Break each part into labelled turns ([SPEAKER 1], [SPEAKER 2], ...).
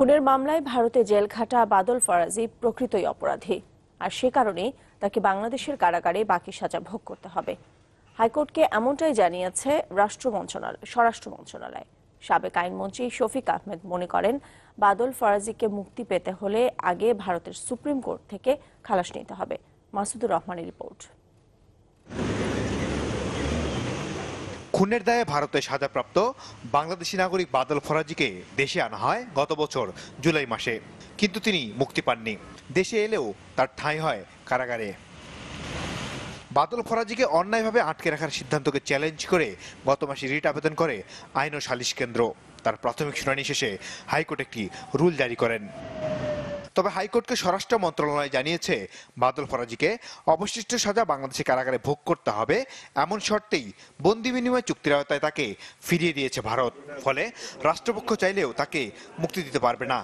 [SPEAKER 1] খুনের মামলায় ভারতে জেল খাটা বাদল ফরাজি প্রকৃতই অপরাধী। আর সে কারণেই তাকে বাংলাদেশের কারাগারে বাকি সাজা ভোগ করতে হবে। হাইকোর্টকে এমনটাই জানিয়েছে রাষ্ট্র মন্ত্রণালয়, স্বরাষ্ট্র মন্ত্রণালয়। সাবেক আইনমন্ত্রী শফিক আহমেদ মনে করেন, বাদল ফরাজিকে মুক্তি পেতে হলে আগে ভারতের সুপ্রিম কোর্ট থেকে খালাস নিতে হবে। মাসুদুর রহমানের রিপোর্ট।
[SPEAKER 2] খুনের দায়ে ভারতে সাজাপ্রাপ্ত বাংলাদেশি নাগরিক বাদল ফরাজিকে দেশে আনা হয় গত বছর জুলাই মাসে। কিন্তু তিনি মুক্তি পাননি। দেশে এলেও তার ঠাঁই হয় কারাগারে। বাদল ফরাজিকে অন্যায়ভাবে আটকে রাখার সিদ্ধান্তকে চ্যালেঞ্জ করে গত মাসে রিট আবেদন করে আইন ও সালিশ কেন্দ্র। তার প্রাথমিক শুনানি শেষে হাইকোর্ট একটি রুল জারি করেন। তবে হাইকোর্টকে স্বরাষ্ট্র মন্ত্রণালয় জানিয়েছে, বাদল ফরাজিকে অবশিষ্ট সাজা বাংলাদেশে কারাগারে ভোগ করতে হবে এমন শর্তেই বন্দি বিনিময় চুক্তির আওতায় তাকে ফিরিয়ে দিয়েছে ভারত। ফলে রাষ্ট্রপক্ষ চাইলেও তাকে মুক্তি দিতে পারবে না।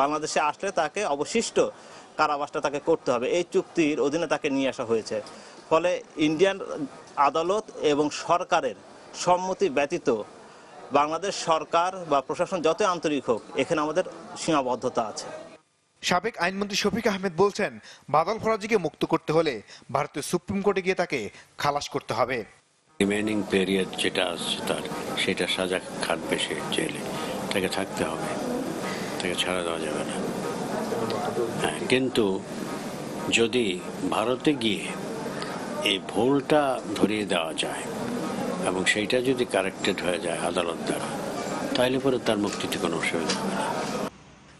[SPEAKER 3] বাংলাদেশে আসলে তাকে অবশিষ্ট কারাবাসটা তাকে করতে হবে। এই চুক্তির অধীনে তাকে নিয়ে আসা হয়েছে। ফলে ইন্ডিয়ান আদালত এবং সরকারের সম্মতি ব্যতীত বাংলাদেশ সরকার বা প্রশাসন যত আন্তরিক হোক, এখানে আমাদের সীমাবদ্ধতা আছে।
[SPEAKER 2] সাবেক আইনমন্ত্রী শফিক আহমেদ বলছেন, বাদল ফরাজিকে মুক্ত করতে হলে ভারতের সুপ্রিম কোর্টে গিয়ে তাকে খালাস করতে হবে।
[SPEAKER 4] রিমেনিং পিরিয়ড যেটা আসছে তার, সেটা সাজা খাটবে সে জেলে। তাকে থাকতে হবে। তাকে ছাড়া দেওয়া যাবে না। হ্যাঁ কিন্তু যদি ভারতে গিয়ে এই ভুলটা ধরিয়ে দেওয়া যায় এবং সেইটা যদি কারেক্টেড হয়ে যায় আদালত দ্বারা, তাহলে পরে তার মুক্তিতে কোনো অসুবিধা হবে না।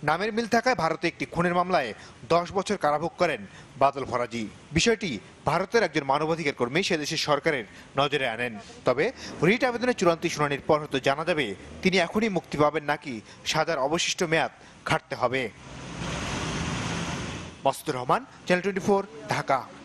[SPEAKER 2] নামের মিল থাকায় ভারতে একটি খুনের মামলায় দশ বছর কারাভোগ করেন বাদল ফরাজি। বিষয়টি ভারতের একজন মানবাধিকার কর্মী সে দেশের সরকারের নজরে আনেন। তবে রিট আবেদনের চূড়ান্ত শুনানির পর হয়তো জানা যাবে, তিনি এখনই মুক্তি পাবেন নাকি সাজার অবশিষ্ট মেয়াদ খাটতে হবে। Mostur Rahman, channel twenty Dhaka.